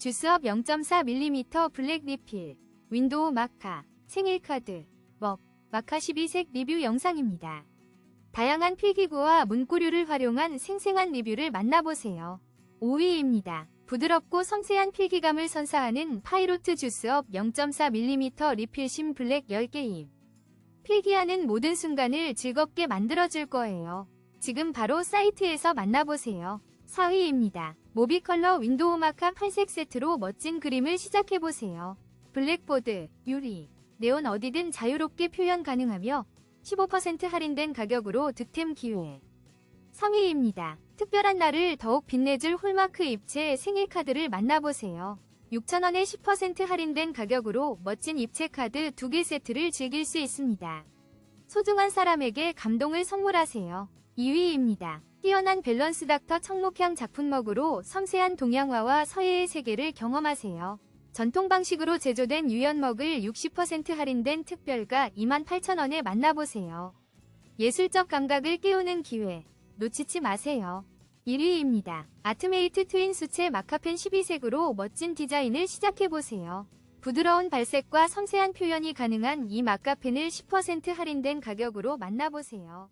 주스업 0.4mm 블랙 리필, 윈도우 마카, 생일 카드, 먹, 마카 12색 리뷰 영상입니다. 다양한 필기구와 문구류를 활용한 생생한 리뷰를 만나보세요. 5위입니다. 부드럽고 섬세한 필기감을 선사하는 파이로트 주스업 0.4mm 리필심 블랙 10개임. 필기하는 모든 순간을 즐겁게 만들어줄 거예요. 지금 바로 사이트에서 만나보세요. 4위입니다. 모비컬러 윈도우 마카 8색 세트로 멋진 그림을 시작해보세요. 블랙보드, 유리, 네온 어디든 자유롭게 표현 가능하며 15% 할인된 가격으로 득템 기회. 3위입니다. 특별한 날을 더욱 빛내줄 홀마크 입체 생일 카드를 만나보세요. 6,000원에 10% 할인된 가격으로 멋진 입체 카드 2개 세트를 즐길 수 있습니다. 소중한 사람에게 감동을 선물하세요. 2위입니다. 뛰어난 밸런스 닥터 청록향 작품먹으로 섬세한 동양화와 서예의 세계를 경험하세요. 전통 방식으로 제조된 유연먹을 60% 할인된 특별가 28,000원에 만나보세요. 예술적 감각을 깨우는 기회, 놓치지 마세요. 1위입니다. 아트메이트 트윈 수채 마카펜 12색으로 멋진 디자인을 시작해보세요. 부드러운 발색과 섬세한 표현이 가능한 이 마카펜을 10% 할인된 가격으로 만나보세요.